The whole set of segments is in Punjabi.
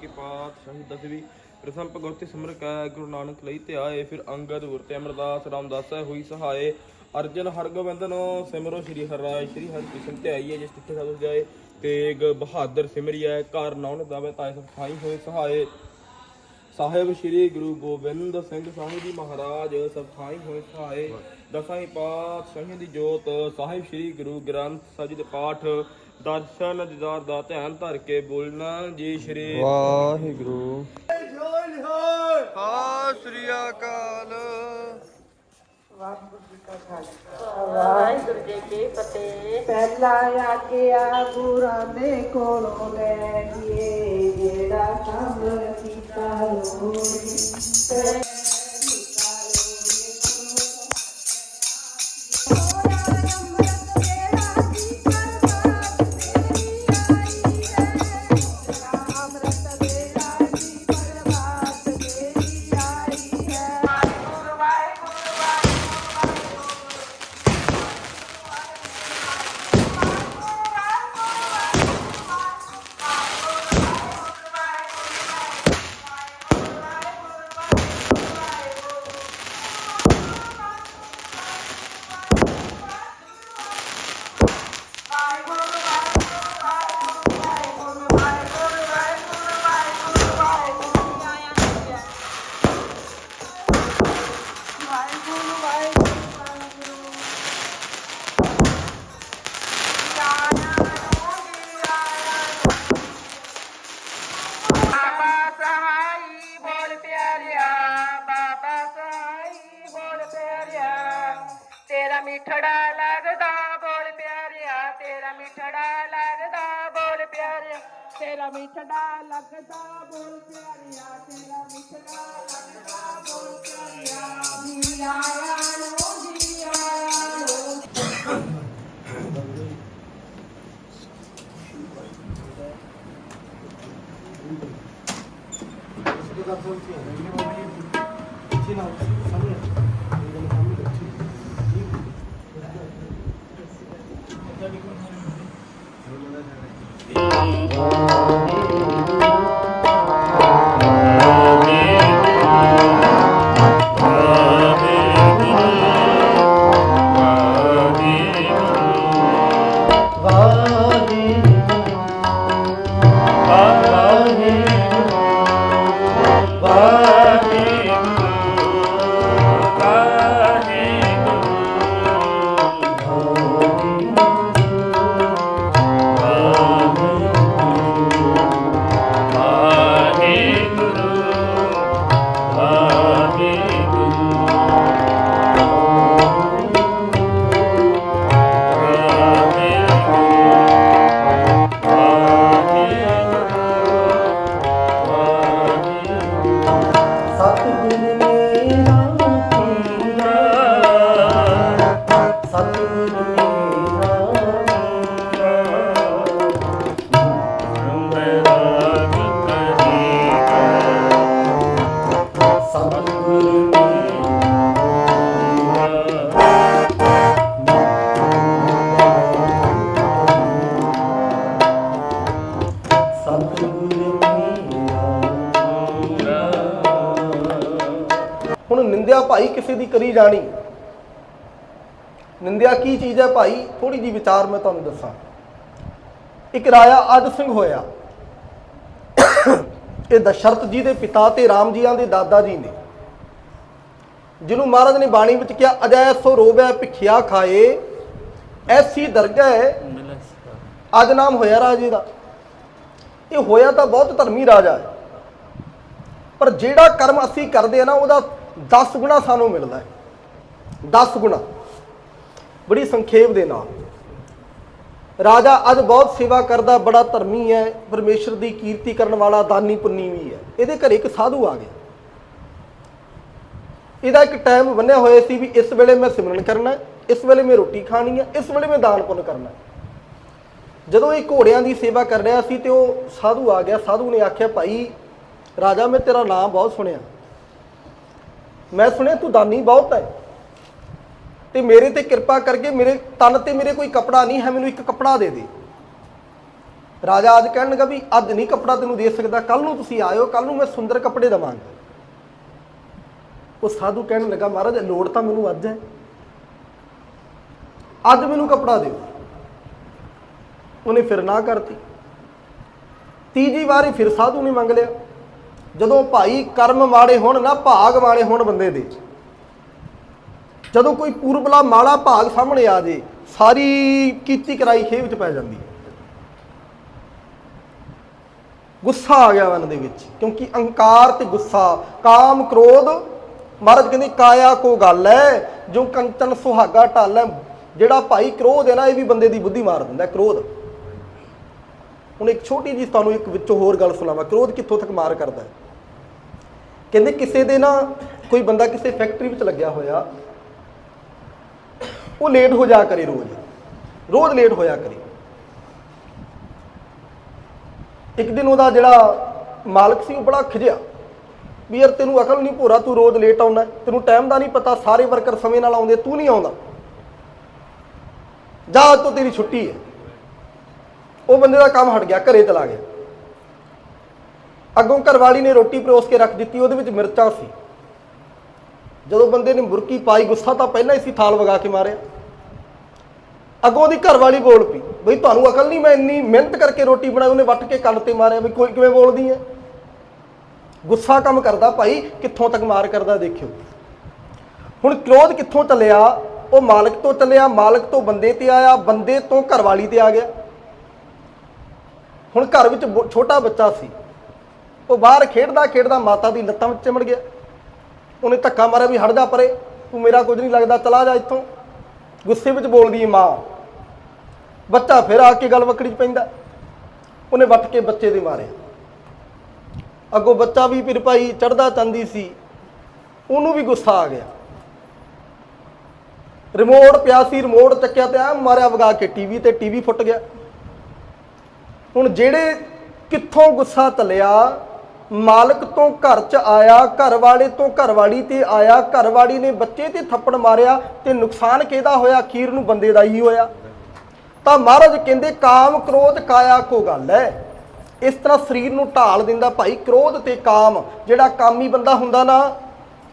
ਕੇ ਪਾਤਸ਼ਾਹੀ ਦਸਵੀਂ ਪ੍ਰਥਮ ਭਗਵਤੀ ਸਿਮਰ ਕੈ, ਗੁਰੂ ਨਾਨਕ ਲਈ ਤੇ ਫਿਰ ਅੰਗਦ ਗੁਰ ਅਮਰਦਾਸ ਰਾਮਦਾਸ ਹੋਈ ਸਹਾਏ। ਅਰਜਨ ਹਰਗੋਬਿੰਦ ਸਿਮਰੋ ਸ੍ਰੀ ਹਰਿ ਸ੍ਰੀ ਹਰਿਕ੍ਰਿਸ਼ਨ ਤੇ ਆਈਏ ਜਿਸ ਤਿੱਥੇ ਸਭ ਜਾਏ। ਤੇਗ ਬਹਾਦਰ ਸਿਮਰਿਐ ਘਰ ਨਾਉਣ ਦਾਵੇ ਤਾਇ ਸਭ ਹੋਏ ਸਹਾਏ। ਸਾਹਿਬ ਸ੍ਰੀ ਗੁਰੂ ਗੋਬਿੰਦ ਸਿੰਘ ਸਾਹਿਬ ਜੀ ਮਹਾਰਾਜ ਸਭ ਹੋਏ ਸਹਾਏ। ਦਸਾਂ ਹੀ ਦੀ ਜੋਤ, ਸਾਹਿਬ ਸ੍ਰੀ ਗੁਰੂ ਗ੍ਰੰਥ ਸਾਹਿਬ ਜੀ ਦੇ ਪਾਠ। ਦਰਸ਼ਨ ਦਿਦਾਰ ਦਾ ਧਿਆਨ ਧਰ ਕੇ ਬੋਲਣਾ ਜੀ ਸ੍ਰੀ ਵਾਹਿਗੁਰੂ। ਸ੍ਰੀ ਅਕਾਲ। ਵਾਹਿਗੁਰੂ ਜੀ ਕੀ ਫਤਿਹ। ਪਹਿਲਾ ਆਗਿਆ ਗੁਰਾਂ ਦੇ ਕੋਲੋਂ ਲੈ ਜੀਏ ਜਿਹੜਾ ਕੰਮ ਕੀਤਾ ਲੋੜੀ ਤੇਰਾ ਮਿੱਠੜਾ ਲੱਗਦਾ ਬੋਲ ਪਿਆਰਿਆ, ਤੇਰਾ ਮਿੱਠੜਾ ਲੱਗਦਾ ਬੋਲ ਪਿਆਰਿਆ। ਜੀ ਆਇਆ ਨੂੰ ਜੀ ਆਇਆ ਨੂੰ ਸਤਿਗੁਰ ਕਿਸੇ ਦੀ ਕਰੀ ਜਾਣੀ। ਨਿੰਦਿਆ ਕੀ ਚੀਜ਼ ਹੈ ਭਾਈ? ਥੋੜੀ ਜੀ ਵਿਚਾਰ ਮੈਂ ਤੁਹਾਨੂੰ ਦੱਸਾਂ। ਇੱਕ ਰਾਜਾ ਆਦ ਸਿੰਘ ਹੋਇਆ। ਇਹ ਦਸ਼ਰਥ ਜੀ ਦੇ ਪਿਤਾ ਤੇ ਰਾਮ ਜੀਆਂ ਦੇ ਦਾਦਾ ਜੀ ਨੇ। ਜਿਹਨੂੰ ਮਹਾਰਾਜ ਨੇ ਬਾਣੀ ਵਿੱਚ ਕਿਹਾ, ਅਜੈ ਸੋ ਰੋਵੈ ਭਿਖਿਆ ਖਾਏ। ਐਸੀ ਦਰਗਾਹ ਅੱਜ ਨਾਮ ਹੋਇਆ ਰਾਜੇ ਦਾ। ਇਹ ਹੋਇਆ ਤਾਂ ਬਹੁਤ ਧਰਮੀ ਰਾਜਾ ਹੈ। ਪਰ ਜਿਹੜਾ ਕਰਮ ਅਸੀਂ ਕਰਦੇ ਆ ਨਾ, ਉਹਦਾ 10 ਗੁਣਾ ਸਾਨੂੰ ਮਿਲਦਾ ਹੈ। 10 ਗੁਣਾ। ਬੜੀ ਸੰਖੇਪ ਦੇ ਨਾਲ। ਰਾਜਾ ਅੱਜ ਬਹੁਤ ਸੇਵਾ ਕਰਦਾ, ਬੜਾ ਧਰਮੀ ਹੈ, ਪਰਮੇਸ਼ਰ ਦੀ ਕੀਰਤੀ ਕਰਨ ਵਾਲਾ, ਦਾਨੀ ਪੁੰਨੀ ਵੀ ਹੈ। ਇਹਦੇ ਘਰੇ ਇੱਕ ਸਾਧੂ ਆ ਗਿਆ। ਇਹਦਾ ਇੱਕ ਟਾਈਮ ਬੰਨਿਆ ਹੋਇਆ ਸੀ ਵੀ ਇਸ ਵੇਲੇ ਮੈਂ ਸਿਮਰਨ ਕਰਨਾ ਇਸ ਵੇਲੇ ਮੈਂ ਰੋਟੀ ਖਾਣੀ ਹੈ, ਇਸ ਵੇਲੇ ਮੈਂ ਦਾਨ ਪੁੰਨ ਕਰਨਾ ਜਦੋਂ ਇਹ ਘੋੜਿਆਂ ਦੀ ਸੇਵਾ ਕਰ ਰਿਹਾ ਸੀ ਤੇ ਉਹ ਸਾਧੂ ਆ ਗਿਆ। ਸਾਧੂ ਨੇ ਆਖਿਆ, ਭਾਈ, ਰਾਜਾ, ਮੈਂ ਤੇਰਾ ਨਾਮ ਬਹੁਤ ਸੁਣਿਆ। ਮੈਂ ਸੁਣਿਆ ਤੂੰ ਦਾਨੀ ਬਹੁਤ ਹੈ। ਤੇ ਮੇਰੇ ਤੇ ਕਿਰਪਾ ਕਰਕੇ ਮੇਰੇ ਤਨ ਤੇ ਮੇਰੇ ਕੋਈ ਕਪੜਾ ਨਹੀਂ ਹੈ, ਮੈਨੂੰ ਇੱਕ ਕਪੜਾ ਦੇ ਦੇ। ਰਾਜਾ ਅੱਜ ਕਹਿਣ ਲੱਗਾ ਵੀ ਅੱਜ ਨਹੀਂ ਕੱਪੜਾ ਤੈਨੂੰ ਦੇ ਸਕਦਾ ਕੱਲ ਨੂੰ ਤੁਸੀਂ ਆਇਓ ਕੱਲ ਨੂੰ ਮੈਂ ਸੁੰਦਰ ਕੱਪੜੇ ਦਵਾਂਗਾ। ਉਹ ਸਾਧੂ ਕਹਿਣ ਲੱਗਾ, ਮਹਾਰਾਜ, ਲੋੜ ਤਾਂ ਮੈਨੂੰ ਅੱਜ ਹੈ। ਅੱਜ ਮੈਨੂੰ ਕੱਪੜਾ ਦਿਓ। ਉਹਨੇ ਫਿਰ ਨਾ ਕਰਤੀ। ਤੀਜੀ ਵਾਰੀ ਫਿਰ ਸਾਧੂ ਨੇ ਮੰਗ ਲਿਆ। ਜਦੋਂ ਭਾਈ ਕਰਮ ਮਾੜੇ ਹੋਣ ਨਾ, ਭਾਗ ਮਾੜੇ ਹੋਣ ਬੰਦੇ ਦੇ। ਜਦੋਂ ਕੋਈ ਪੂਰਬਲਾ ਮਾੜਾ ਭਾਗ ਸਾਹਮਣੇ ਆ ਜੇ, ਸਾਰੀ ਕੀਤੀ ਕਰਾਈ ਖੇਹ ਵਿੱਚ ਪੈ ਜਾਂਦੀ ਹੈ। ਗੁੱਸਾ ਆ ਗਿਆ ਮਨ ਦੇ ਵਿੱਚ, ਕਿਉਂਕਿ ਅਹੰਕਾਰ ਤੇ ਗੁੱਸਾ, ਕਾਮ ਕ੍ਰੋਧ, ਮਹਾਰਾਜ ਕਹਿੰਦੇ ਕਾਇਆ ਕੋ ਗੱਲ ਹੈ ਜੋ ਕੰਚਨ ਸੁਹਾਗਾ ਢਾਲ ਹੈ ਜਿਹੜਾ ਭਾਈ ਕ੍ਰੋਧ ਹੈ ਨਾ, ਇਹ ਵੀ ਬੰਦੇ ਦੀ ਬੁੱਧੀ ਮਾਰ ਦਿੰਦਾ ਕ੍ਰੋਧ। ਹੁਣ ਇੱਕ ਛੋਟੀ ਜੀ ਤੁਹਾਨੂੰ ਇੱਕ ਵਿੱਚੋਂ ਹੋਰ ਗੱਲ ਸੁਣਾਵਾਂ, ਕ੍ਰੋਧ ਕਿੱਥੋਂ ਤੱਕ ਮਾਰ ਕਰਦਾ ਹੈ? ਕਹਿੰਦੇ ਕਿਸੇ ਦੇ ਨਾ ਕੋਈ ਬੰਦਾ ਕਿਸੇ ਫੈਕਟਰੀ ਵਿੱਚ ਲੱਗਿਆ ਹੋਇਆ, ਉਹ ਲੇਟ ਹੋ ਜਾ ਕਰੇ ਰੋਜ਼। ਰੋਜ਼ ਲੇਟ ਹੋਇਆ ਕਰੇ। ਇੱਕ ਦਿਨ ਉਹਦਾ ਜਿਹੜਾ ਮਾਲਕ ਸੀ ਉਹ ਬੜਾ ਖਿਜਿਆ ਵੀ ਯਾਰ ਤੈਨੂੰ ਅਕਲ ਨਹੀਂ ਭੋਰਾ, ਤੂੰ ਰੋਜ਼ ਲੇਟ ਆਉਣਾ ਤੈਨੂੰ ਟਾਈਮ ਦਾ ਨਹੀਂ ਪਤਾ, ਸਾਰੇ ਵਰਕਰ ਸਮੇਂ ਨਾਲ ਆਉਂਦੇ, ਤੂੰ ਨਹੀਂ ਆਉਂਦਾ। ਜਾ, ਅੱਜ ਤੋਂ ਤੇਰੀ ਛੁੱਟੀ ਹੈ। ਉਹ ਬੰਦੇ ਦਾ ਕੰਮ ਹਟ ਗਿਆ, ਘਰੇ ਚਲਾ ਗਿਆ। ਅੱਗੋਂ ਘਰਵਾਲੀ ਨੇ ਰੋਟੀ ਪਰੋਸ ਕੇ ਰੱਖ ਦਿੱਤੀ, ਉਹਦੇ ਵਿੱਚ ਮਿਰਚਾਂ ਸੀ। ਜਦੋਂ ਬੰਦੇ ਨੇ ਮੁਰਕੀ ਪਾਈ, ਗੁੱਸਾ ਤਾਂ ਪਹਿਲਾਂ ਹੀ ਸੀ ਥਾਲ ਵਗਾ ਕੇ ਮਾਰਿਆ। ਅੱਗੋਂ ਉਹਦੀ ਘਰਵਾਲੀ ਬੋਲ ਪਈ, ਬਈ ਤੁਹਾਨੂੰ ਅਕਲ ਨਹੀਂ, ਮੈਂ ਇੰਨੀ ਮਿਹਨਤ ਕਰਕੇ ਰੋਟੀ ਬਣਾਈ, ਉਹਨੇ ਵੱਟ ਕੇ ਕੰਨ ਤੇ ਮਾਰਿਆ ਵੀ ਕੋਈ ਕਿਵੇਂ ਬੋਲਦੀ ਹੈ ਗੁੱਸਾ ਕੰਮ ਕਰਦਾ ਭਾਈ, ਕਿੱਥੋਂ ਤੱਕ ਮਾਰ ਕਰਦਾ ਦੇਖਿਓ। ਹੁਣ ਕ੍ਰੋਧ ਕਿੱਥੋਂ ਚੱਲਿਆ? ਉਹ ਮਾਲਕ ਤੋਂ ਚੱਲਿਆ, ਮਾਲਕ ਤੋਂ ਬੰਦੇ ਤੇ ਆਇਆ, ਬੰਦੇ ਤੋਂ ਘਰਵਾਲੀ ਤੇ ਆ ਗਿਆ। ਹੁਣ ਘਰ ਵਿੱਚ ਬੋ- ਛੋਟਾ ਬੱਚਾ ਸੀ। ਉਹ ਬਾਹਰ ਖੇਡਦਾ ਖੇਡਦਾ ਮਾਤਾ ਦੀ ਲੱਤਾਂ ਵਿੱਚ ਚਿਮੜ ਗਿਆ। ਉਹਨੇ ਧੱਕਾ ਮਾਰਿਆ ਵੀ ਹਟ ਜਾ ਪਰੇ, ਤੂੰ ਮੇਰਾ ਕੁਝ ਨਹੀਂ ਲੱਗਦਾ, ਚਲਾ ਜਾ ਇੱਥੋਂ। ਗੁੱਸੇ ਵਿੱਚ ਬੋਲਦੀ ਹੈ, ਮਾਂ। ਬੱਚਾ ਫਿਰ ਆ ਕੇ ਗੱਲ ਵਕੜੀ 'ਚ ਪੈਂਦਾ। ਉਹਨੇ ਵੱਟ ਕੇ ਬੱਚੇ ਦੇ ਮਾਰਿਆ। ਅੱਗੋਂ ਬੱਚਾ ਵੀ ਫਿਰ ਭਾਈ ਚੜਦਾ ਚੰਦੀ ਸੀ। ਉਹਨੂੰ ਵੀ ਗੁੱਸਾ ਆ ਗਿਆ। ਰਿਮੋਟ ਪਿਆ ਸੀ, ਰਿਮੋਟ ਚੱਕਿਆ ਤੇ ਆ ਮਾਰਿਆ, ਵਗਾ ਕੇ ਟੀਵੀ ਤੇ ਟੀਵੀ ਫੁੱਟ ਗਿਆ। ਹੁਣ ਜਿਹੜੇ ਕਿੱਥੋਂ ਗੁੱਸਾ ਤਲਿਆ, ਮਾਲਕ ਤੋਂ ਘਰ ਚ ਆਇਆ ਘਰ ਵਾਲੇ ਤੋਂ ਘਰਵਾਲੀ ਤੇ ਆਇਆ, ਘਰਵਾਲੀ ਨੇ ਬੱਚੇ ਤੇ ਥੱਪੜ ਮਾਰਿਆ ਤੇ ਨੁਕਸਾਨ ਕਿਹਦਾ ਹੋਇਆ? ਅਖੀਰ ਨੂੰ ਬੰਦੇ ਦਾ ਹੀ ਹੋਇਆ। ਤਾਂ ਮਹਾਰਾਜ ਕਹਿੰਦੇ, ਕਾਮ ਕ੍ਰੋਧ ਕਾਇਆ ਕੋ ਗੱਲ ਹੈ। ਇਸ ਤਰ੍ਹਾਂ ਸਰੀਰ ਨੂੰ ਢਾਲ ਦਿੰਦਾ ਭਾਈ, ਕ੍ਰੋਧ ਤੇ ਕਾਮ, ਜਿਹੜਾ ਕਾਮੀ ਬੰਦਾ ਹੁੰਦਾ ਨਾ,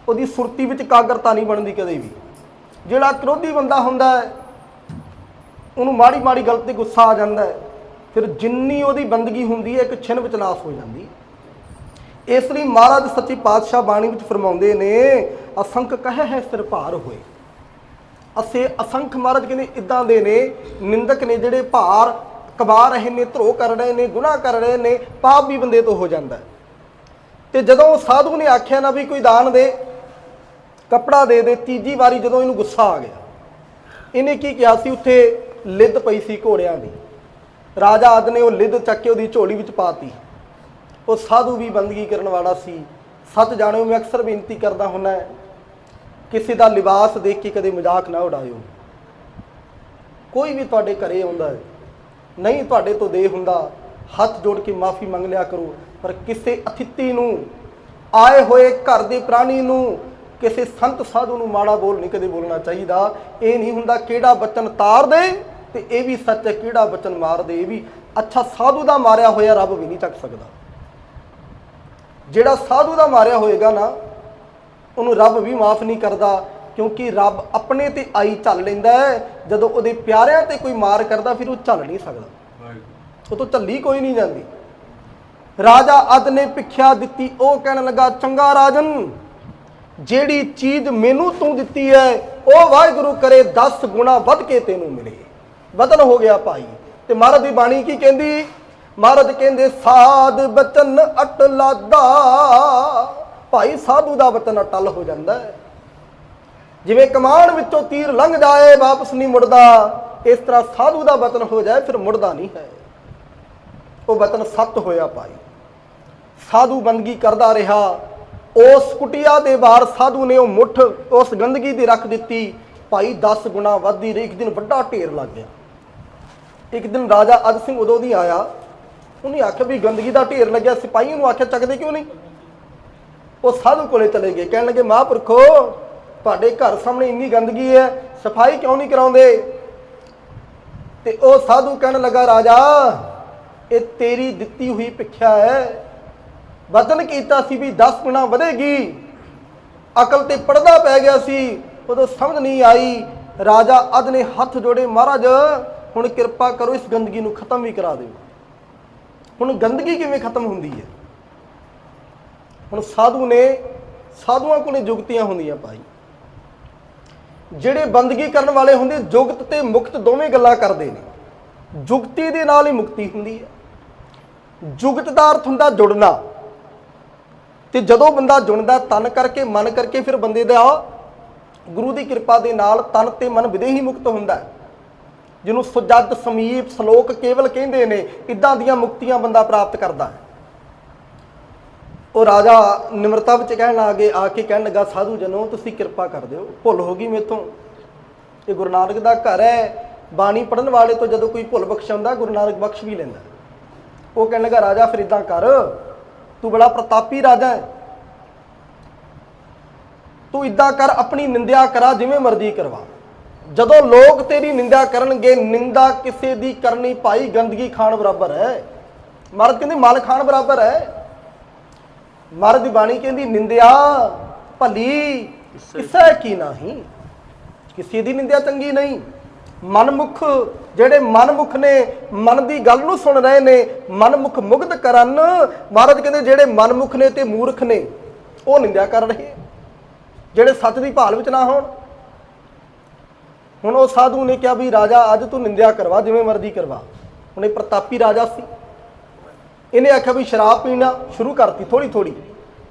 ਉਹਦੀ ਸੁਰਤੀ ਵਿੱਚ ਕਾਗਰਤਾ ਨਹੀਂ ਬਣਦੀ ਕਦੇ ਵੀ। ਜਿਹੜਾ ਕ੍ਰੋਧੀ ਬੰਦਾ ਹੁੰਦਾ ਉਹਨੂੰ ਮਾੜੀ ਮਾੜੀ ਗੱਲ ਤੇ ਗੁੱਸਾ ਆ ਜਾਂਦਾ ਹੈ। ਫਿਰ ਜਿੰਨੀ ਉਹਦੀ ਬੰਦਗੀ ਹੁੰਦੀ ਹੈ, ਇੱਕ ਛਿਨ ਵਿੱਚ ਨਾਸ ਹੋ ਜਾਂਦੀ। ਇਸ ਲਈ ਮਹਾਰਾਜ ਸੱਚੇ ਪਾਤਸ਼ਾਹ ਬਾਣੀ ਵਿੱਚ ਫਰਮਾਉਂਦੇ ਨੇ, ਅਸੰਖ ਕਹਿ ਹੈ ਸਿਰ ਭਾਰ ਹੋਏ। ਅਸੇ ਅਸੰਖ ਮਹਾਰਾਜ ਕਹਿੰਦੇ ਇਦਾਂ ਦੇ ਨੇ, ਨਿੰਦਕ ਨੇ ਜਿਹੜੇ ਭਾਰ ਕਬਾ ਰਹੇ ਨੇ ਧਰੋ ਕਰ ਰਹੇ ਨੇ, ਗੁਨਾਹ ਕਰ ਰਹੇ ਨੇ, ਪਾਪ ਵੀ ਬੰਦੇ ਤੋਂ ਹੋ ਜਾਂਦਾ। ਹੈ। ਤੇ ਜਦੋਂ ਸਾਧੂ ਨੇ ਆਖਿਆ ਨਾ ਵੀ ਕੋਈ ਦਾਨ ਦੇ, ਕਪੜਾ ਦੇ ਦੇ, ਤੀਜੀ ਵਾਰੀ ਜਦੋਂ ਇਹਨੂੰ ਗੁੱਸਾ ਆ ਗਿਆ। ਇਹਨੇ ਕੀ ਕਿਹਾ ਸੀ? ਉੱਥੇ ਲਿੱਦ ਪਈ ਸੀ ਘੋੜਿਆਂ ਦੀ। ਰਾਜਾ ਆਦ ਨੇ ਉਹ ਲਿੱਦ ਚੱਕ ਕੇ ਉਹਦੀ ਝੋਲੀ ਵਿੱਚ ਪਾਤੀ। ਉਹ ਸਾਧੂ ਵੀ ਬੰਦਗੀ ਕਰਨ ਵਾਲਾ ਸੀ। ਸੱਚ ਜਾਣਿਓ, ਮੈਂ ਅਕਸਰ ਬੇਨਤੀ ਕਰਦਾ ਹੁੰਦਾ ਕਿਸੇ ਦਾ ਲਿਬਾਸ ਦੇਖ ਕੇ ਕਦੇ ਮਜ਼ਾਕ ਨਾ ਉਡਾਇਓ। ਕੋਈ ਵੀ ਤੁਹਾਡੇ ਘਰੇ ਆਉਂਦਾ ਹੈ, ਨਹੀਂ ਤੁਹਾਡੇ ਤੋਂ ਦੇ ਹੁੰਦਾ, ਹੱਥ ਜੋੜ ਕੇ ਮਾਫੀ ਮੰਗ ਲਿਆ ਕਰੋ, ਪਰ ਕਿਸੇ ਅਥਿਤੀ ਨੂੰ, ਆਏ ਹੋਏ ਘਰ ਦੇ ਪ੍ਰਾਣੀ ਨੂੰ, ਕਿਸੇ ਸੰਤ ਸਾਧੂ ਨੂੰ ਮਾੜਾ ਬੋਲ ਨਹੀਂ ਕਦੇ ਬੋਲਣਾ ਚਾਹੀਦਾ। ਇਹ ਨਹੀਂ ਹੁੰਦਾ ਕਿਹੜਾ ਬਚਨ ਤਾਰ ਦੇ ਤੇ ਇਹ ਵੀ ਸੱਚ ਹੈ ਕਿਹੜਾ ਬਚਨ ਮਾਰ ਦੇ ਇਹ ਵੀ ਅੱਛਾ ਸਾਧੂ ਦਾ ਮਾਰਿਆ ਹੋਇਆ ਰੱਬ ਵੀ ਨਹੀਂ ਚੱਕ ਸਕਦਾ। ਜਿਹੜਾ ਸਾਧੂ ਦਾ ਮਾਰਿਆ ਹੋਏਗਾ ਨਾ ਉਹਨੂੰ ਰੱਬ ਵੀ ਮਾਫ ਨਹੀਂ ਕਰਦਾ ਕਿਉਂਕਿ ਰੱਬ ਆਪਣੇ ਤੇ ਆਈ ਝੱਲ ਲੈਂਦਾ ਹੈ। ਜਦੋਂ ਉਹਦੇ ਪਿਆਰਿਆਂ ਤੇ ਕੋਈ ਮਾਰ ਕਰਦਾ ਫਿਰ ਉਹ ਝੱਲ ਨਹੀਂ ਸਕਦਾ। ਉਹ ਤੋਂ ਝੱਲੀ ਕੋਈ ਨਹੀਂ ਜਾਂਦੀ। ਰਾਜਾ ਅਦ ਨੇ ਭਿੱਖਿਆ ਦਿੱਤੀ ਉਹ ਕਹਿਣ ਲੱਗਾ ਚੰਗਾ ਰਾਜਨ ਜਿਹੜੀ ਚੀਜ਼ ਮੈਨੂੰ ਤੂੰ ਦਿੱਤੀ ਹੈ ਉਹ ਵਾਹਿਗੁਰੂ ਕਰੇ 10 ਗੁਣਾ ਵੱਧ ਕੇ ਤੈਨੂੰ ਮਿਲੇ। ਵਤਨ ਹੋ ਗਿਆ ਭਾਈ। ਤੇ ਮਹਾਰਾਜ ਦੀ ਬਾਣੀ ਕੀ ਕਹਿੰਦੀ? ਮਹਾਰਾਜ ਕਹਿੰਦੇ, ਸਾਧ ਬਚਨ ਅਟਲਾਦਾ ਭਾਈ, ਸਾਧੂ ਦਾ ਬਚਨ ਅਟਲ ਹੋ ਜਾਂਦਾ ਹੈ। ਜਿਵੇਂ ਕਮਾਨ ਵਿੱਚੋਂ ਤੀਰ ਲੰਘ ਜਾਏ, ਵਾਪਸ ਨਹੀਂ ਮੁੜਦਾ, ਇਸ ਤਰ੍ਹਾਂ ਸਾਧੂ ਦਾ ਬਚਨ ਹੋ ਜਾਏ, ਫਿਰ ਮੁੜਦਾ ਨਹੀਂ ਹੈ। ਉਹ ਬਚਨ ਸੱਤ ਹੋਇਆ ਭਾਈ। ਸਾਧੂ ਬੰਦਗੀ ਕਰਦਾ ਰਿਹਾ। ਉਸ ਕੁਟਿਆ ਦੇ ਬਾਹਰ ਸਾਧੂ ਨੇ ਉਹ ਮੁੱਠ ਉਸ ਗੰਦਗੀ ਦੀ ਰੱਖ ਦਿੱਤੀ। ਭਾਈ 10 ਗੁਣਾ ਵੱਧਦੀ ਰਹੀ। ਇੱਕ ਦਿਨ ਵੱਡਾ ਢੇਰ ਲੱਗ ਗਿਆ। ਇੱਕ ਦਿਨ ਰਾਜਾ ਅਜ ਸਿੰਘ ਉਦੋਂ ਦੀ ਆਇਆ। ਉਹਨੇ ਆਖਿਆ ਵੀ ਗੰਦਗੀ ਦਾ ਢੇਰ ਲੱਗਿਆ, ਸਿਪਾਹੀਆਂ ਨੂੰ ਆਖਿਆ, ਚੱਕਦੇ ਕਿਉਂ ਨਹੀਂ? ਉਹ ਸਾਧੂ ਕੋਲੇ ਚਲੇ ਗਏ, ਕਹਿਣ ਲੱਗੇ, ਮਹਾਂਪੁਰਖੋ, ਤੁਹਾਡੇ ਘਰ ਸਾਹਮਣੇ ਇੰਨੀ ਗੰਦਗੀ ਹੈ, ਸਫ਼ਾਈ ਕਿਉਂ ਨਹੀਂ ਕਰਾਉਂਦੇ? ਤੇ ਉਹ ਸਾਧੂ ਕਹਿਣ ਲੱਗਾ, ਰਾਜਾ, ਇਹ ਤੇਰੀ ਦਿੱਤੀ ਹੋਈ ਭਿੱਖਿਆ ਹੈ। ਵਚਨ ਕੀਤਾ ਸੀ ਵੀ 10 ਗੁਣਾ ਵਧੇਗੀ। ਅਕਲ ਤੇ ਪੜਦਾ ਪੈ ਗਿਆ ਸੀ, ਉਦੋਂ ਸਮਝ ਨਹੀਂ ਆਈ। ਰਾਜਾ ਅਦ ਨੇ ਹੱਥ ਜੋੜੇ, ਮਹਾਰਾਜ ਹੁਣ ਕਿਰਪਾ ਕਰੋ ਇਸ ਗੰਦਗੀ ਨੂੰ ਖਤਮ ਵੀ ਕਰਾ ਦਿਓ। ਹੁਣ ਗੰਦਗੀ ਕਿਵੇਂ ਖਤਮ ਹੁੰਦੀ ਹੈ? ਹੁਣ ਸਾਧੂ ਨੇ ਸਾਧੂਆਂ ਕੋਲੇ ਜੁਗਤੀਆਂ ਹੁੰਦੀਆਂ ਭਾਈ ਜਿਹੜੇ ਬੰਦਗੀ ਕਰਨ ਵਾਲੇ ਹੁੰਦੇ ਜੁਗਤ ਤੇ ਮੁਕਤ ਦੋਵੇਂ ਗੱਲਾਂ ਕਰਦੇ ਨੇ। ਜੁਗਤੀ ਦੇ ਨਾਲ ਹੀ ਮੁਕਤੀ ਹੁੰਦੀ ਹੈ। ਜੁਗਤ ਦਾ ਅਰਥ ਹੁੰਦਾ ਜੁੜਨਾ। ਤੇ ਜਦੋਂ ਬੰਦਾ ਜੁੜਦਾ ਤਨ ਕਰਕੇ ਮਨ ਕਰਕੇ ਫਿਰ ਬੰਦੇ ਦਾ ਗੁਰੂ ਦੀ ਕਿਰਪਾ ਦੇ ਨਾਲ ਤਨ ਤੇ ਮਨ ਵਿਦੇ ਹੀ ਮੁਕਤ ਹੁੰਦਾ ਹੈ। ਜਿਹਨੂੰ ਸੁਜੱਦ ਸਮੀਪ ਸ਼ਲੋਕ ਕੇਵਲ ਕਹਿੰਦੇ ਨੇ, ਇਦਾਂ ਦੀਆਂ ਮੁਕਤੀਆਂ ਬੰਦਾ ਪ੍ਰਾਪਤ ਕਰਦਾ ਹੈ। ਉਹ ਰਾਜਾ ਨਿਮਰਤਾ ਵਿੱਚ ਕਹਿਣ ਲੱਗੇ ਆ ਕੇ ਕਹਿਣ ਲੱਗਾ, ਸਾਧੂ ਜਨੋ, ਤੁਸੀਂ ਕਿਰਪਾ ਕਰ ਦਿਓ, ਭੁੱਲ ਹੋ ਗਈ ਮੇਰੇ ਤੋਂ ਇਹ ਗੁਰੂ ਨਾਨਕ ਦਾ ਘਰ ਹੈ। ਬਾਣੀ ਪੜਨ ਵਾਲੇ ਤੋਂ ਜਦੋਂ ਕੋਈ ਭੁੱਲ ਬਖਸ਼ਾਉਂਦਾ ਗੁਰੂ ਨਾਨਕ ਬਖਸ਼ ਵੀ ਲੈਂਦਾ ਉਹ ਕਹਿਣ ਲੱਗਾ, ਰਾਜਾ, ਫਿਰ ਇਦਾਂ ਕਰ, ਤੂੰ ਬੜਾ ਪ੍ਰਤਾਪੀ ਰਾਜਾ ਹੈ। ਤੂੰ ਇਦਾਂ ਕਰ, ਆਪਣੀ ਨਿੰਦਿਆ ਕਰਾ, ਜਿਵੇਂ ਮਰਜ਼ੀ ਕਰਵਾ। ਜਦੋਂ ਲੋਕ ਤੇਰੀ ਨਿੰਦਾ ਕਰਨਗੇ ਨਿੰਦਾ ਕਿਸੇ ਦੀ ਕਰਨੀ ਭਾਈ ਗੰਦਗੀ ਖਾਣ ਬਰਾਬਰ ਹੈ। ਮਰਦ ਕਹਿੰਦੇ ਮਲ ਖਾਣ ਬਰਾਬਰ ਹੈ। ਮਰਦ ਦੀ ਬਾਣੀ ਕਹਿੰਦੀ ਨਿੰਦਿਆ ਭਲੀ ਕਿਸੇ ਕੀ ਨਹੀਂ। ਕਿਸੇ ਦੀ ਨਿੰਦਿਆ ਚੰਗੀ ਨਹੀਂ। ਮਨਮੁਖ ਜਿਹੜੇ ਮਨਮੁਖ ਨੇ ਮਨ ਦੀ ਗੱਲ ਨੂੰ ਸੁਣ ਰਹੇ ਨੇ ਮਨਮੁਖ ਮੁਗਧ ਕਰਨ। ਮਹਾਰਾਜ ਕਹਿੰਦੇ ਜਿਹੜੇ ਮਨਮੁਖ ਨੇ ਤੇ ਮੂਰਖ ਨੇ ਉਹ ਨਿੰਦਿਆ ਕਰ ਰਹੇ। ਜਿਹੜੇ ਸੱਚ ਦੀ ਭਾਲ ਵਿੱਚ ਨਾ ਹੋਣ। ਹੁਣ ਉਹ ਸਾਧੂ ਨੇ ਕਿਹਾ ਵੀ ਰਾਜਾ, ਅੱਜ ਤੂੰ ਨਿੰਦਿਆ ਕਰਵਾ, ਜਿਵੇਂ ਮਰਜ਼ੀ ਕਰਵਾ। ਹੁਣ ਇਹ ਪ੍ਰਤਾਪੀ ਰਾਜਾ ਸੀ। ਇਹਨੇ ਆਖਿਆ ਵੀ ਸ਼ਰਾਬ ਪੀਣਾ ਸ਼ੁਰੂ ਕਰਤੀ ਥੋੜੀ ਥੋੜੀ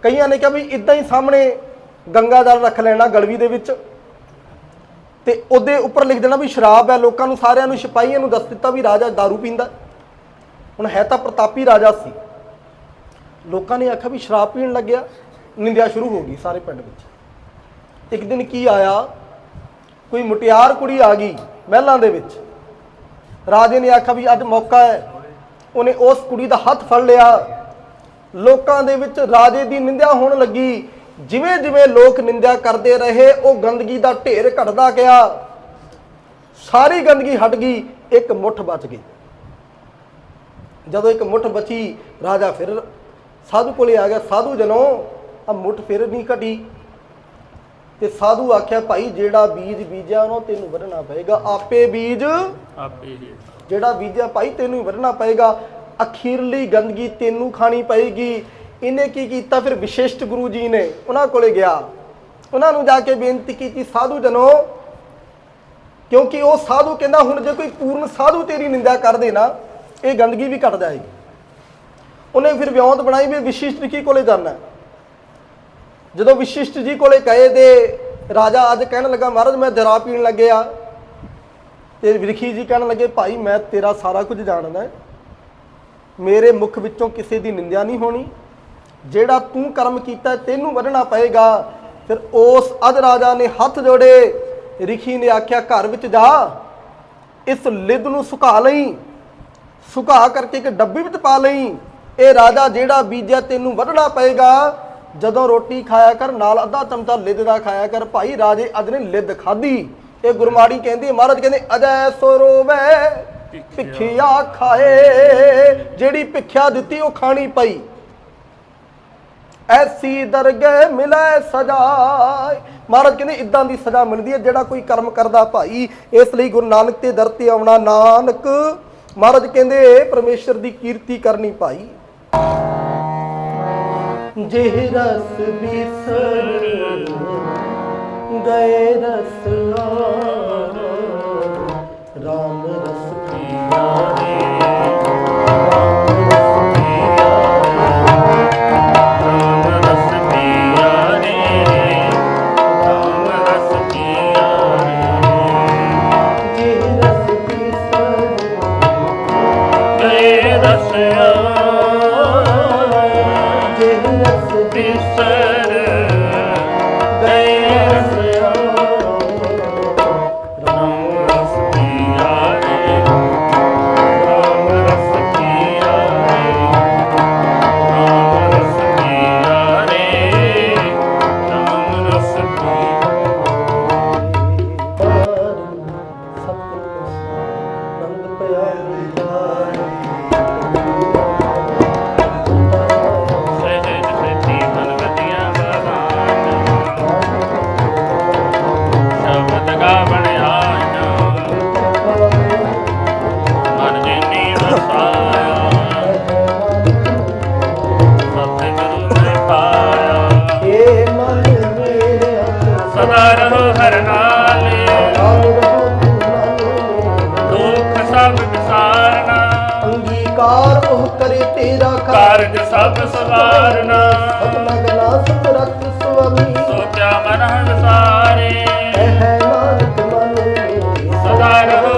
ਕਈਆਂ ਨੇ ਕਿਹਾ ਵੀ ਇਦਾਂ ਹੀ ਸਾਹਮਣੇ ਗੰਗਾ ਜਲ ਰੱਖ ਲੈਣਾ ਗਲਵੀ ਦੇ ਵਿੱਚ। ਤੇ ਉਹਦੇ ਉੱਪਰ ਲਿਖ ਦੇਣਾ ਵੀ ਸ਼ਰਾਬ ਹੈ, ਲੋਕਾਂ ਨੂੰ ਸਾਰਿਆਂ ਨੂੰ, ਸਿਪਾਹੀਆਂ ਨੂੰ ਦੱਸ ਦਿੱਤਾ ਵੀ ਰਾਜਾ दारू ਪੀਂਦਾ। ਹੁਣ ਹੈ ਤਾਂ ਪ੍ਰਤਾਪੀ ਰਾਜਾ ਸੀ। ਲੋਕਾਂ ਨੇ ਆਖਿਆ ਵੀ ਸ਼ਰਾਬ ਪੀਣ ਲੱਗਿਆ, ਨਿੰਦਿਆ ਸ਼ੁਰੂ ਹੋ ਗਈ ਸਾਰੇ ਪਿੰਡ ਵਿੱਚ। ਇੱਕ ਦਿਨ ਕੀ ਆਇਆ ਕੋਈ ਮੁਟਿਆਰ ਕੁੜੀ ਆ ਗਈ ਮਹਿਲਾਂ ਦੇ ਵਿੱਚ। ਰਾਜੇ ਨੇ ਆਖਿਆ ਵੀ ਅੱਜ ਮੌਕਾ ਹੈ। ਉਹਨੇ ਉਸ ਕੁੜੀ ਦਾ ਹੱਥ ਫੜ ਲਿਆ। ਲੋਕਾਂ ਦੇ ਵਿੱਚ ਰਾਜੇ ਦੀ ਨਿੰਦਿਆ ਹੋਣ ਲੱਗੀ। ਜਿਵੇਂ ਜਿਵੇਂ ਲੋਕ ਨਿੰਦਿਆ ਕਰਦੇ ਰਹੇ, ਉਹ ਗੰਦਗੀ ਦਾ ਢੇਰ ਘਟਦਾ ਗਿਆ। ਸਾਰੀ ਗੰਦਗੀ ਹਟ ਗਈ, ਇੱਕ ਮੁੱਠ ਬਚ ਗਈ। ਜਦੋਂ ਇੱਕ ਮੁੱਠ ਬਚੀ, ਰਾਜਾ ਫਿਰ ਸਾਧੂ ਕੋਲੇ ਆ ਗਿਆ। ਸਾਧੂ ਜਨੋ ਆ ਮੁੱਠ ਫਿਰ ਨਹੀਂ ਘਟੀ। ਤੇ ਸਾਧੂ ਆਖਿਆ ਭਾਈ ਜਿਹੜਾ ਬੀਜ ਬੀਜਿਆ ਉਹਨੂੰ ਤੈਨੂੰ ਵੱਢਣਾ ਪਏਗਾ। ਆਪੇ ਬੀਜ ਆਪੇ ਹੀ ਜਿਹੜਾ ਬੀਜਿਆ ਭਾਈ ਤੈਨੂੰ ਹੀ ਵੱਢਣਾ ਪਏਗਾ। ਅਖੀਰਲੀ ਗੰਦਗੀ ਤੈਨੂੰ ਖਾਣੀ ਪਏਗੀ। ਇਹਨੇ ਕੀ ਕੀਤਾ? ਫਿਰ ਵਿਸ਼ਿਸ਼ਟ ਗੁਰੂ ਜੀ ਨੇ ਉਹਨਾਂ ਕੋਲੇ ਗਿਆ। ਉਹਨਾਂ ਨੂੰ ਜਾ ਕੇ ਬੇਨਤੀ ਕੀਤੀ ਸਾਧੂ ਜਨੋ ਕਿਉਂਕਿ ਉਹ ਸਾਧੂ ਕਹਿੰਦਾ ਹੁਣ ਜੇ ਕੋਈ ਪੂਰਨ ਸਾਧੂ ਤੇਰੀ ਨਿੰਦਾ ਕਰਦੇ ਨਾ ਇਹ ਗੰਦਗੀ ਵੀ ਘਟ ਜਾਏਗੀ। ਉਹਨੇ ਫਿਰ ਵਿਉਂਤ ਬਣਾਈ ਵੀ ਵਿਸ਼ਿਸ਼ਟ ਜੀ ਕੋਲੇ ਜਾਣਾ। ਜਦੋਂ ਵਿਸ਼ਿਸ਼ਟ ਜੀ ਕੋਲੇ ਗਏ ਦੇ ਰਾਜਾ ਅੱਜ ਕਹਿਣ ਲੱਗਾ, ਮਹਾਰਾਜ, ਮੈਂ ਜਰਾ ਪੀਣ ਲੱਗਿਆ ਤੇ ਵਿਰਖੀ ਜੀ ਕਹਿਣ ਲੱਗੇ, ਭਾਈ, ਮੈਂ ਤੇਰਾ ਸਾਰਾ ਕੁਝ ਜਾਣਦਾ ਮੇਰੇ ਮੁਖ ਵਿੱਚੋਂ ਕਿਸੇ ਦੀ ਨਿੰਦਿਆ ਨਹੀਂ ਹੋਣੀ। ਜਿਹੜਾ ਤੂੰ ਕਰਮ ਕੀਤਾ ਤੈਨੂੰ ਵੱਢਣਾ ਪਏਗਾ। ਫਿਰ ਉਸ ਅਜ ਰਾਜਾ ਨੇ ਹੱਥ ਜੋੜੇ। ਰਿਖੀ ਨੇ ਆਖਿਆ, ਘਰ ਵਿੱਚ ਜਾ। ਇਸ ਲਿੱਦ ਨੂੰ ਸੁਕਾ ਲਈ। ਸੁਕਾ ਕਰਕੇ ਇੱਕ ਡੱਬੀ ਵਿੱਚ ਪਾ ਲਈ। ਇਹ ਰਾਜਾ ਜਿਹੜਾ ਬੀਜਿਆ, ਤੈਨੂੰ ਵੱਢਣਾ ਪਏਗਾ। ਜਦੋਂ ਰੋਟੀ ਖਾਇਆ ਕਰ, ਨਾਲ ਅੱਧਾ ਚਮਚਾ ਲਿੱਦ ਦਾ ਖਾਇਆ ਕਰ, ਭਾਈ ਰਾਜੇ ਅੱਜ ਨੇ ਲਿੱਦ ਖਾਧੀ। ਇਹ ਗੁਰਮਾੜੀ ਕਹਿੰਦੀ, ਮਹਾਰਾਜ ਕਹਿੰਦੇ, ਅਜੈ ਸੋ ਰੋਵੇ, ਭਿੱਖਿਆ ਖਾਏ। ਜਿਹੜੀ ਭਿਖਿਆ ਦਿੱਤੀ, ਉਹ ਖਾਣੀ ਪਈ। ਐਸੀ ਦਰਗਹਿ ਮਿਲੇ ਸਜਾ। ਮਹਾਰਾਜ ਕਹਿੰਦੇ ਇਦਾਂ ਦੀ ਸਜ਼ਾ ਮਿਲਦੀ ਹੈ ਜਿਹੜਾ ਕੋਈ ਕਰਮ ਕਰਦਾ ਭਾਈ। ਇਸ ਲਈ ਗੁਰੂ ਨਾਨਕ ਤੇ ਦਰ ਤੇ ਆਉਣਾ ਨਾਨਕ। ਮਹਾਰਾਜ ਕਹਿੰਦੇ ਪਰਮੇਸ਼ਰ ਦੀ ਕੀਰਤੀ ਕਰਨੀ ਭਾਈ। ਜਿਹ ਰਸ ਬਿਸਰ ਗਏ ਰਸ ਰਾਮ ਰਸ ਪੀਆ ਸਭ ਵਿਸਾਰਨਾ ਅੰਗੀਕਾਰ ਉਹ ਕਰੇ ਤੇਰਾ ਕਾਰਜ ਸਭ ਸਵਾਰਨਾ। ਸਤਨਾ ਗਨਾ ਸਮਰੱਥ ਸੁਆਮੀ। ਸੋ ਕਿਆ ਮਨ ਵਿਸਾਰੇ ਹੈ ਨਾਨਕ ਮਨ ਸਦਾ ਰਹੋ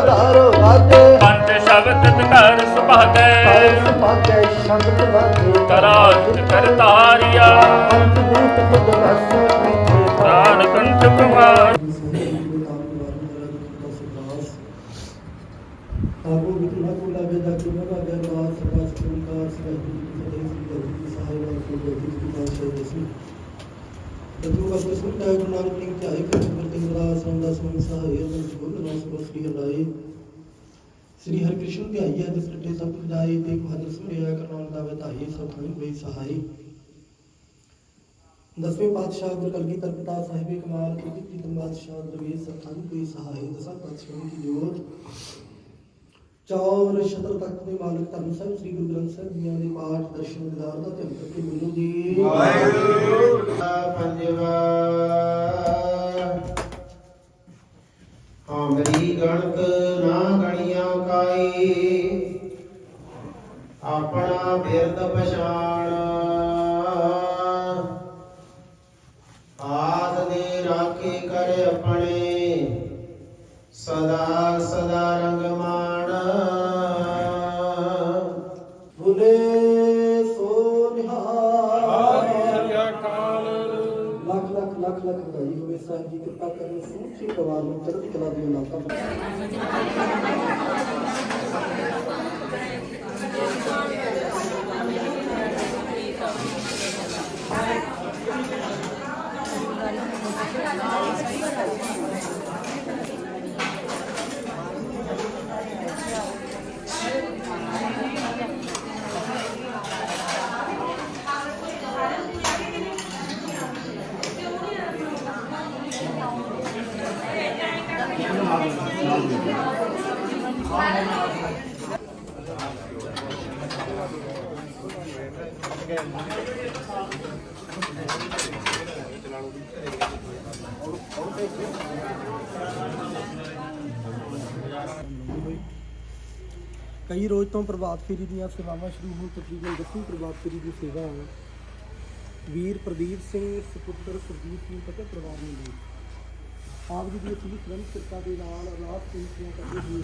ਆਧਾਰ ਵਾਜੇ ਪੰਜ ਸ਼ਬਦ ਧਰ ਸੁਭਾਗੈ। ਪਾਜੈ ਸ਼ਬਦ ਵਾਜੇ ਕਰਾਜ ਕਰਤਾਰਿਆ ਅੰਤ ਦੂਤ ਤੁਧ ਰਸ ਮਿੱਠੇ ਪ੍ਰਾਨ ਕੰਠ ਕੁਮਾਰ ਆਪੋ ਬਿਤਨਾ ਕੋ ਲਾਗੇ ਦਾ ਕਿ ਬਗਾ ਗਿਆ ਬਾਤ ਸਰਵਾਸ ਕੰਕਾਰ ਸਗਲ ਦੀ ਸਦੇ ਸਹਾਇ ਨਾਲ ਕੋ ਦੀ ਦੀ ਬਾਸ਼ਾ ਦਸੀ ਤਦੂ ਕਾ ਸੁਣ ਕਾ ਗੁਰੂ ਨਾਨਕ ਦੇਵ ਜੀ ਆਏ ਕਰ। ਤੇ ਰਾਸ ਸੰਦਾ ਸਮਨ ਸਹਾਇ ਅਨੰਦ ਗੁਰੂ ਨਾਮ ਸੋ ਸ੍ਰੀ ਹਰਿ ਸ੍ਰੀ ਹਰਿ ਕ੍ਰਿਸ਼ਨ ਧਿਆਈ ਹੈ ਜਿਸ ਟੇ ਸਭ ਜਾਏ ਤੇ ਬਹਾਦਰ ਸੁਰਿਆ ਕਰਨਾਲ ਦਾ ਵਧਾਈ ਸਭ ਥਾਈ ਕੋਈ ਸਹਾਈ। ਦਸਵੇਂ ਪਾਤਸ਼ਾਹ ਗੁਰੂ ਕਲਗੀਧਰ ਪਿਤਾ ਸਾਹਿਬੇ ਕਮਾਲ ਕੀ ਕੀਤੀ ਤੁਮ ਬਾਦਸ਼ਾਹ ਦਰਵੇ ਸਭ ਥਾਈ ਕੋਈ ਸਹਾਈ। ਦਸਾਂ ਪਾਤਸ਼ਾਹਾਂ ਦੀ ਜੋਤ। ਚੌਰ ਸ਼ਤਰ ਤੱਕ ਦੇ ਮਾਲਕ ਧੰਨ ਸਾਹਿਬ, ਸ੍ਰੀ ਗੁਰੂ ਗ੍ਰੰਥ ਸਾਹਿਬ ਜੀਆਂ ਦੇ ਪਾਠ, ਦਰਸ਼ਨ, ਦਿਦਾਰ ਦਾ ਧਿਆਨ ਕਰਕੇ ਮੈਨੂੰ ਜੀ। ਪੰਜਵਾ ਹਮਰੀ ਗਣਕ ਨਾ ਗਣੀਆਂ ਕਾਈ। ਆਪਣਾ ਬਿਰਦ ਪਛਾਣ। ਆਦ ਦੇ ਰਾਖੇ ਕਰ ਆਪਣੇ। ਸਦਾ ਸਾਹਿਬ ਜੀ ਕਿਰਪਾ ਕਰਨ ਸਮੁੱਚੇ ਪਰਿਵਾਰ ਨੂੰ ਚੜ੍ਹਦੀ ਕਲਾ ਦੀ ਨਾਤਾ ਕਈ ਰੋਜ਼ ਤੋਂ ਪ੍ਰਭਾਤ ਫੇਰੀ ਦੀਆਂ ਸੇਵਾਵਾਂ ਸ਼ੁਰੂ ਹੋਣ ਤਕਰੀਬਨ 10ਵੀਂ ਪ੍ਰਭਾਤ ਫੇਰੀ ਦੀ ਸੇਵਾ ਹੈ। ਵੀਰ ਪ੍ਰਦੀਪ ਸਿੰਘ, ਸੁਪੁੱਤਰ ਸੁਰਜੀਤ ਸਿੰਘ ਪਤਾ ਪਰਿਵਾਰ ਨੂੰ ਲਈ। ਆਪ ਜੀ ਦੀ ਅਸੀਸ ਗ੍ਰੰਥ ਕਿਰਪਾ ਦੇ ਨਾਲ ਅਰਦਾਸ ਬੇਨਤੀਆਂ ਕਰਦੇ ਹੋਏ